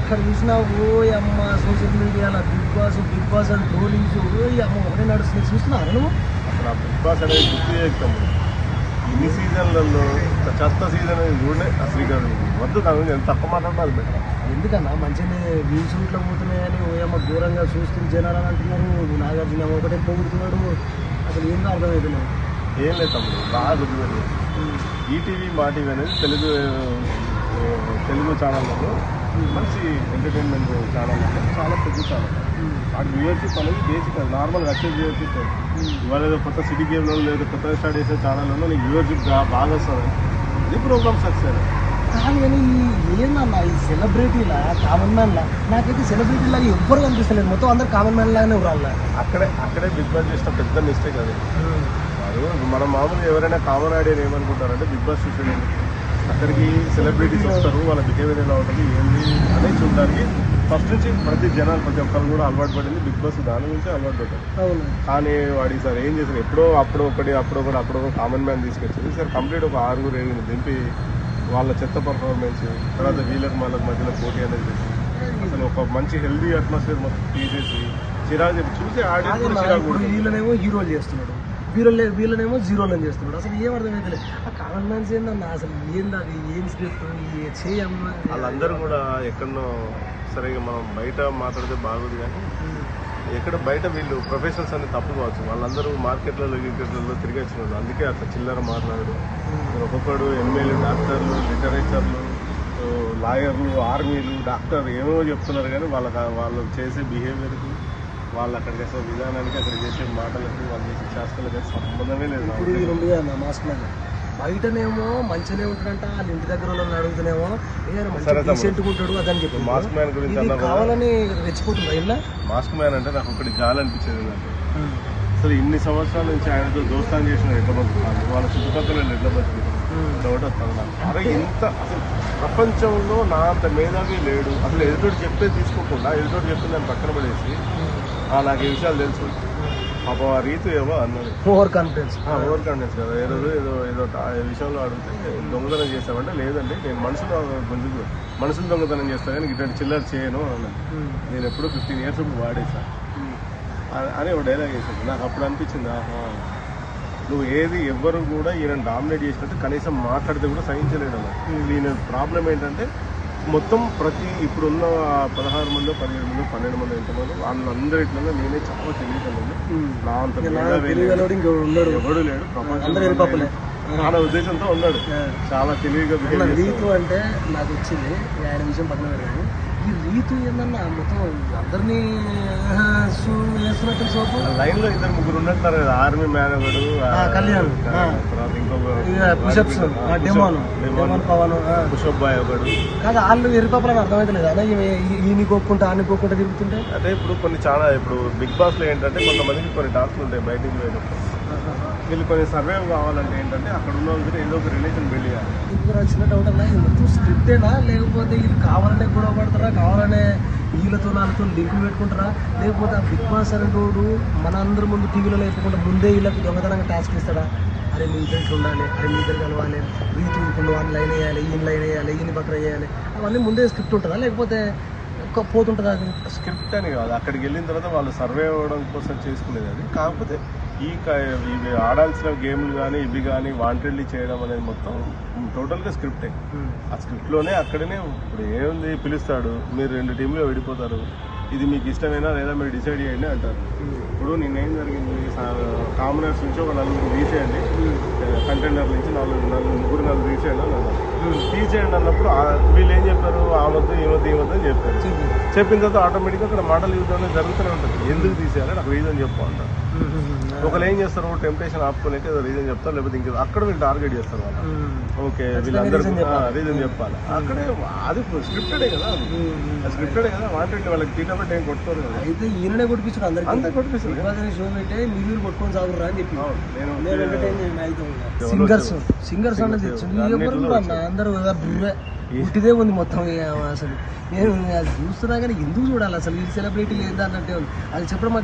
ఇక్కడ చూసినా ఓ అమ్మ సోషల్ మీడియాలో బిగ్ బాస్ బిగ్ బాస్ అని ట్రోలింగ్స్ ఓ అమ్మ ఒకటే నడుస్తుంది. చూస్తున్నారా నువ్వు? అసలు ఆ బిగ్ బాస్ అనేది గుర్తు చేస్తాము ఇన్ని సీజన్లలో చెత్త సీజన్ అనేది చూడలే. అసలు ఇక వద్దు దాని గురించి ఎంత తక్కువ మాట్లాడినా అది బెటర్ ఎందుకన్నా? మంచిగానే వ్యూస్ ఇట్లా పోతున్నాయని ఓ అమ్మ ఘోరంగా చూస్తుంది జనాలు అని అంటున్నారు. నాగార్జున ఒకటే పొగుడుతున్నాడు. అసలు ఏందో అర్థమవుతుంది ఏం లేదు తమ్ముడు బాగా గుర్తుపెట్టు ఈటీవీ మా టీవీ అనేది తెలుగు తెలుగు ఛానళ్ళలో మంచి ఎంటర్టైన్మెంట్ ఛానల్ అంటే చాలా పెద్ద ఛానల్ వాటి వ్యూవర్షిప్ అనేది బేసిక్ నార్మల్గా వచ్చే వ్యూవర్షిప్ ఇవాళ ఏదో కొత్త సిటీ గేమ్లో లేదా కొత్తగా స్టార్ట్ చేసే ఛానల్లో నీకు వ్యూవర్షిప్ బాగా వస్తుంది ఇది ప్రోగ్రామ్ సక్సెస్ కానీ ఏందన్నా ఈ సెలబ్రిటీలా కామన్ మ్యాన్ లా? నాకైతే సెలబ్రిటీ లాగా ఎవ్వరు కనిపిస్తలేదు. మొత్తం అందరు కామన్ మ్యాన్ లాగానే ఉరాళ్ళ అక్కడే అక్కడే బిగ్ బాస్ చేసిన పెద్ద మిస్టేక్ అది. మన మామూలుగా ఎవరైనా కామన్ ఆడియన్ ఏమనుకుంటారంటే బిగ్ బాస్ చూసేది అక్కడికి సెలబ్రిటీస్ వస్తారు వాళ్ళ బిహేవియర్ ఎలా ఉంటుంది ఏంది అనేది చూడడానికి ఫస్ట్ నుంచి ప్రతి జనాలు ప్రతి ఒక్కరు కూడా అలవాటు పడింది. బిగ్ బాస్ దాని నుంచి అలవాటు పడ్డారు. కానీ వాడి సార్ ఏం చేశారు? ఎప్పుడో అప్పుడు ఒకటి అప్పుడు ఒకటి అప్పుడు ఒక కామన్ మ్యాన్ తీసుకొచ్చింది. సార్ కంప్లీట్ ఒక ఆరుగురు ఏడుగురు దింపి వాళ్ళ చెత్త పర్ఫార్మెన్స్ తర్వాత వీళ్ళకి వాళ్ళకి మధ్యలో పోటీ అనేది చేసి అసలు ఒక మంచి హెల్దీ అట్మాస్ఫియర్ మొత్తం తీసేసి చిరాకు చెప్పి చూసి ఆడియన్స్. వీళ్ళనేమో హీరోలు చేస్తున్నాడు. వీళ్ళ వీళ్ళనేమో జీరోలను చేస్తున్నాడు. అసలు ఏం అర్థమైతే ఏందన్నా అసలు ఏంది అది? ఏం స్క్రిప్ట్ చేయమ్మా? వాళ్ళందరూ కూడా ఎక్కడనో సరే ఇక మనం బయట మాట్లాడితే బాగోదు కానీ ఎక్కడ బయట వీళ్ళు ప్రొఫెషనల్స్ అనేది తప్పు కావచ్చు. వాళ్ళందరూ మార్కెట్లలో గికెట్లలో తిరిగి వచ్చిన వాళ్ళు. అందుకే అట్లా చిల్లర మాట్లాడరు. ఒక్కొక్కడు ఎమ్మెల్యే డాక్టర్లు లిటరేచర్లు లాయర్లు ఆర్మీలు డాక్టర్ ఏమో చెప్తున్నారు కానీ వాళ్ళ వాళ్ళు చేసే బిహేవియర్కి వాళ్ళు అక్కడికి వేసే విధానానికి అక్కడ చేసే మాటలకి వాళ్ళు చేసే శాస్త్రాలకి సంబంధమే లేదు బయటనేమో మంచిగానే ఉంటాడంట వాళ్ళ ఇంటి దగ్గర వాళ్ళని అడుగుతున్నామో ఏదైనా మంచి. డీసెంట్గా ఉంటాడు అదని చెప్పి. మాస్క్ మ్యాన్ గురించి ఇది కావాలని రెచ్చిపోతుందా ఇలా మాస్క్ మ్యాన్ అంటే నాకు ఒకటి జాలి అనిపించేది నాకు. అసలు ఇన్ని సంవత్సరాల నుంచి ఆయనతో దోస్తాన్ చేసిన ఎట్లా బతుకుతాను? వాళ్ళ చుట్టుపక్కల వాళ్ళు ఎట్లా బతుకుతారు డౌట్ వస్తాను అరే ఇంత అసలు ప్రపంచంలో నా అంత మేధావి లేడు. అసలు ఎదుటోడు చెప్పేది తీసుకోకుండా ఎదుటోడు చెప్పింది దాన్ని పక్కన పడేసి "ఆ, నాకు ఈ విషయాలు తెలుసు పాప ఆ రీతు ఏమో అన్నది. ఓవర్ కాన్ఫిడెన్స్ ఓవర్ కాన్ఫిడెన్స్ కదా. ఏ రోజు ఏదో ఏదో ఆ విషయంలో అడిగితే దొంగతనం చేస్తామంటే లేదండి నేను మనుషులు గుంజుకు మనుషులు దొంగతనం చేస్తాను కానీ ఇటువంటి చిల్లర చేయను అన్నది. నేను ఎప్పుడో ఫిఫ్టీన్ ఇయర్స్ ఇప్పుడు వాడేసాను అని- అని ఒక డైలాగ్ వేసింది నాకు అప్పుడు అనిపించింది ఆహా. నువ్వు ఏది ఎవ్వరు కూడా ఈయన డామినేట్ చేసినట్టు కనీసం మాట్లాడితే కూడా సహించలేడు అన్న ఈయన ప్రాబ్లం ఏంటంటే మొత్తం ప్రతి ఇప్పుడున్న పదహారు మంది పదిహేడు మంది పన్నెండు మంది ఎంతమంది వాళ్ళందరిట్లో నేనే చాలా తెలియగలను నా అంత ఎవడు లేడు చాలా ఉద్దేశంతో ఉన్నాడు. చాలా తెలివిగా అంటే నాకు వచ్చింది ఆయన విషయం పక్కన ఈ రీతు ఏందన్నా? మొత్తం అందరినీ వేస్తున్నట్టు సోపు? లైన్లో ఇద్దరు ముగ్గురు ఉన్నట్టున్నారు కదా ఆర్మీ మ్యాన్ ఒకడు కళ్యాణ్. తర్వాత ఇంకొక demon demon Pawan. Pushup boy ఒకడు. కాదు వాళ్ళు ఎరిపప్పులని అర్థమవుతలేదు ఈమె ఈయన కోక్కుంటా ఆని కోక్కుంటా తిరుగుతుంటే? అంటే ఇప్పుడు కొన్ని చాలా ఇప్పుడు బిగ్ బాస్లో ఏంటంటే కొంతమందికి కొన్ని టాస్క్లు ఉంటాయి బయటికి పోయినప్పుడు వీళ్ళు కొన్ని సర్వైవ్ కావాలంటే ఏంటంటే అక్కడ ఉన్న వాళ్ళతో ఏదో ఒక రిలేషన్ బిల్డ్ చేయాలి. ఇప్పుడు చిన్న డౌట్ అన్న ఇది మొత్తం స్క్రిప్టేనా లేకపోతే వీళ్ళు కావాలనే గొడవ పడతారా? కావాలనే వీళ్ళతో వాళ్ళతో లింకులు పెట్టుకుంటారా? లేకపోతే ఆ బిగ్ బాస్ అనేటోడు మన అందరి ముందు టీవీలో లేకుండా ముందే వీళ్ళకి దొంగతనంగా టాస్క్ ఇస్తాడా? అరే మీ ఇద్దరికి ఉండాలి. అరే మీ ఇద్దరు కలవాలి. రీతి ఇప్పుడు వన్ లైన్ వేయాలి. ఈయన లైన్ వేయాలి. ఈయన పక్కన వేయాలి. అవన్నీ ముందే స్క్రిప్ట్ ఉంటుందా? లేకపోతే పోతుంటుందా అది? స్క్రిప్ట్ అని కాదు. అక్కడికి వెళ్ళిన తర్వాత వాళ్ళు సర్వే అవ్వడం కోసం చేసుకునేది అది. కాకపోతే ఈ ఇవి ఆడాల్సిన గేమ్లు కానీ ఇవి కానీ వాంటెడ్లీ చేయడం అనేది మొత్తం టోటల్గా స్క్రిప్టే. ఆ స్క్రిప్ట్లోనే అక్కడనే ఇప్పుడు ఏముంది పిలుస్తాడు మీరు రెండు టీంలో విడిపోతారు ఇది మీకు ఇష్టమైనా లేదా మీరు డిసైడ్ చేయండి అంటారు. ఇప్పుడు నిన్నేం జరిగింది? కామనర్స్ నుంచి ఒక నలుగురు తీసేయండి. కంటెండర్ నుంచి నాలుగు నలుగురు ముగ్గురు నలుగురు తీసేయండి అని అన్నారు. తీసేయండి అన్నప్పుడు వీళ్ళు ఏం చెప్పారు? ఆ వద్దు ఈ వద్దు ఈ వద్దు అని చెప్పారు. చెప్పిన తర్వాత ఆటోమేటిక్గా అక్కడ మాటలు అనేది జరుగుతూనే ఉంటుంది. ఎందుకు తీసేయాలి? నాకు రీజన్ చెప్పు అంటారు. ఒకరు ఏం చేస్తారు టెంప్టేషన్ ఆపుకోలేక ఏదో రీజన్ చెప్తారు లేకపోతే ఇంకేదో అక్కడ వీళ్ళు టార్గెట్ చేస్తారు వాళ్ళు. ఓకే వీళ్ళందరూ. రీజన్ చెప్పాలి. అక్కడే అది స్క్రిప్టెడే కదా స్క్రిప్టెడే కదా వాంటెడ్ వాళ్ళకి తీటబట్టి ఏం కొట్టుకోరు కదా. అయితే ఈయననే కొట్టించాడు అందరికి. అంతే అనే షో పెట్టే మీరు కొట్టుకొని సాగురా అని చెప్పి. సింగర్స్ సింగర్స్ అన్నది అందరూ పుట్టిదే ఉంది మొత్తం అసలు. నేను చూస్తున్నా కానీ ఎందుకు చూడాలి? అసలు ఈ సెలబ్రిటీ లేదా అన్నట్టే ఉంది. అది చెప్పడం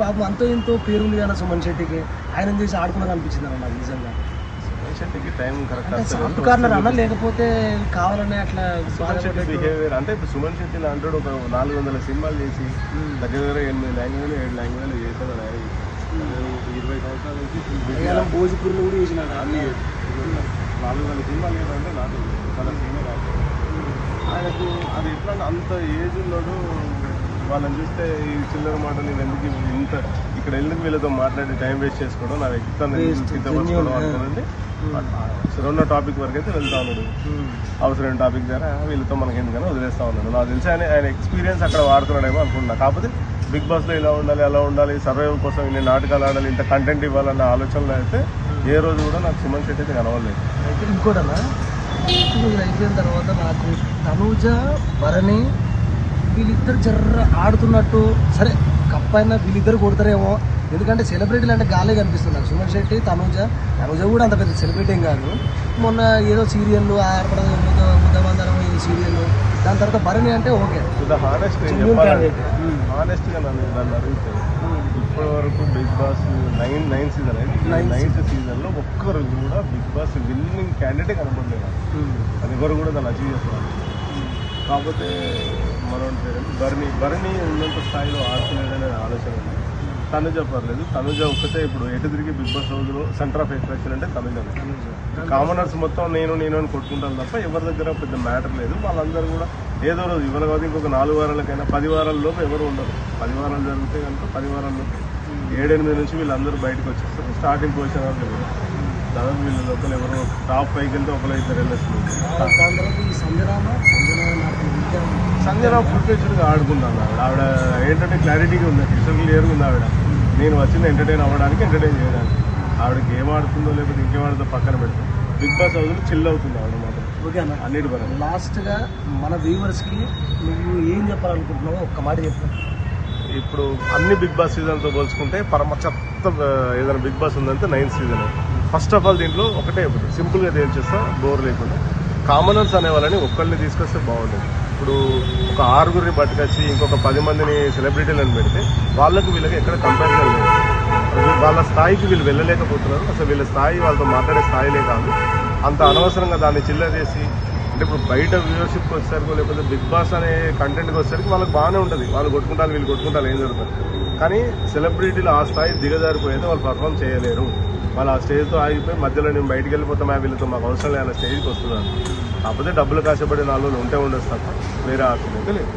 పాపం అంతో ఎంతో పేరు ఉంది కదా సుమన్ శెట్టికి ఆయన చేసి ఆడుకున్నది అనిపించింది అన్న నాకు నిజంగా సాఫ్ట్ కార్నర్ అన్న లేకపోతే కావాలనే అట్లా సుమన్ శెట్టి. బిహేవియర్ అంటే ఇప్పుడు సుమన్ శెట్టి అంటాడు ఒక నాలుగు వందల సినిమాలు చేసి. దగ్గర దగ్గర ఎనిమిది లాంగ్వేజ్లు ఏడు లాంగ్వేజ్లు చేశాడు. ఇరవై సంవత్సరాల నుంచి భోజ్పూర్లో కూడా చేసినాడు అన్ని నాలుగు వందల సినిమాలు ఏంటంటే నాకు చాలా యాక్టర్. ఆయనకు అది ఎట్లా అంత ఏజ్ ఉన్నాడు వాళ్ళని చూస్తే ఈ చిల్లర మాటలు నేను ఎందుకు ఇంత ఇక్కడ ఎందుకు వీళ్ళతో మాట్లాడి టైం వేస్ట్ చేసుకోవడం నా వ్యక్తిత్వాన్ని Hmm. రెండు టాపిక్ వరకు అయితే వెళ్తా ఉన్నాడు. ఉమ్. అవసరం టాపిక్ ద్వారా వీళ్ళతో మనకి ఎందుకని వదిలేస్తా ఉన్నాడు. నాకు తెలిసి ఆయన ఆయన ఎక్స్పీరియన్స్ అక్కడ వాడుతున్నాడేమో అనుకుంటున్నా. కాకపోతే బిగ్ బాస్లో ఇలా ఉండాలి అలా ఉండాలి సర్వైవ్ కోసం ఇన్ని నాటకాలు ఆడాలి ఇంత కంటెంట్ ఇవ్వాలన్న ఆలోచనలో అయితే ఏ రోజు కూడా నాకు సుమన్ శెట్టి అయితే కనవలేదు అయితే ఇది అయిపోయిన తర్వాత నాకు తనూజ భరణి వీళ్ళిద్దరు జర్ర ఆడుతున్నట్టు సరే కప్పైనా వీళ్ళిద్దరు కొడతారేమో. ఎందుకంటే సెలబ్రిటీలు అంటే గాలే కనిపిస్తుంది నాకు. సుమన్ శెట్టి తనూజ తనూజ కూడా అంత పెద్ద సెలబ్రిటీ ఏం కాదు. మొన్న ఏదో సీరియల్ ఆర్పడం ముద్దమందరం ఇది సీరియల్ దాని తర్వాత భరణి అంటే ఓకే. Hmm. అడిగితే ఇప్పటి వరకు Bigg Boss nine nine season అయింది నైన్త్ సీజన్లో ఒక్కరు కూడా బిగ్ బాస్ విన్నింగ్ క్యాండిడేట్ కనపడలేదు. ఉమ్. అది ఎవరు కూడా దాన్ని అచీవ్ చేస్తున్నారు కాకపోతే మనం భరణి భరణి ఉన్నంత స్థాయిలో ఆడుతున్నాడనే ఆలోచన ఉంది. తనుజ పర్లేదు. తనుజ ఒక్కతే ఇప్పుడు ఎటు తిరిగి బిగ్ బాస్ రోజులో సెంటర్ ఆఫ్ అట్రాక్షన్ అంటే తనుజ. కామనర్స్ మొత్తం నేను నేను అని కొట్టుకుంటాను తప్ప ఎవరి దగ్గర పెద్ద మ్యాటర్ లేదు. వాళ్ళందరూ కూడా ఏదో రోజు ఇవాళ కాదు ఇంకొక నాలుగు వారాలకైనా పది వారాల లోపు ఎవరు ఉండరు. పది వారాలు జరిగితే కనుక పది వారాల లోపు. ఏడెనిమిది నుంచి వీళ్ళందరూ బయటకు వచ్చేస్తారు. స్టార్టింగ్ పొజిషన్ వెళ్ళరు. దాదాపు వీళ్ళు ఒకరు ఎవరు టాప్ పైకి వెళ్తే ఒకరు ఇద్దరు వెళ్ళేస్తున్నారు సంజన ఫుల్ ఫ్లెడ్జ్డ్గా ఆడుకుంటాను ఆవిడ. ఆవిడ ఏంటంటే క్లారిటీగా ఉంది క్రిస్టల్ క్లియర్గా ఉంది ఆవిడ. నేను వచ్చింది ఎంటర్టైన్ అవ్వడానికి ఎంటర్టైన్ చేయడానికి. ఆవిడకి ఏం ఆడుతుందో లేకపోతే ఇంకేం ఆడుతుందో పక్కన పెడుతుంది బిగ్ బాస్ హౌస్లో చిల్ అవుతుంది ఆవిడ మాత్రం. ఓకే అన్న. అన్నిటి పరంగా. లాస్ట్గా మన వ్యూవర్స్కి నువ్వు ఏం చెప్పాలనుకుంటున్నావో ఒక్క మాట చెప్పు. ఇప్పుడు అన్ని బిగ్ బాస్ సీజన్తో పోల్చుకుంటే పరమ చెత్త ఏదైనా బిగ్ బాస్ ఉందంటే ninth season first of all దీంట్లో ఒకటే ఒకటి. సింపుల్గా చేస్తా బోర్ లేకుండా. కామనర్స్ అనే వాళ్ళని ఒక్కళ్ళని తీసుకొస్తే బాగుండేది. ఇప్పుడు ఒక ఆరుగురిని పట్టుకొచ్చి ఇంకొక పది మందిని సెలబ్రిటీలను పెడితే వాళ్ళకు వీళ్ళకి ఎక్కడ కంపారిజన్ లేదు. వాళ్ళ స్థాయికి వీళ్ళు వెళ్ళలేకపోతున్నారు. అసలు వీళ్ళ స్థాయి వాళ్ళతో మాట్లాడే స్థాయిలే కాదు. అంత అనవసరంగా దాన్ని చిల్ల చేసి అంటే ఇప్పుడు బయట వ్యూవర్షిప్కి వచ్చేసరికి లేకపోతే బిగ్ బాస్ అనే కంటెంట్కి వచ్చేసరికి వాళ్ళకి బాగానే ఉంటుంది. వాళ్ళు కొట్టుకుంటారు వీళ్ళు కొట్టుకుంటారు ఏం జరుగుతుంది? కానీ సెలబ్రిటీలు ఆ స్థాయి దిగజారిపోయితే వాళ్ళు పర్ఫామ్ చేయలేరు. వాళ్ళు ఆ స్టేజ్తో ఆగిపోయి మధ్యలో నేను బయటికి వెళ్ళిపోతామా వీళ్ళతో మాకు అవసరం లేని స్టేజ్కి వస్తున్నారు. కాకపోతే డబ్బులు కాసేపడి నాలుగు ఉంటే ఉండొచ్చు తప్ప వేరే ఆశ లేదు.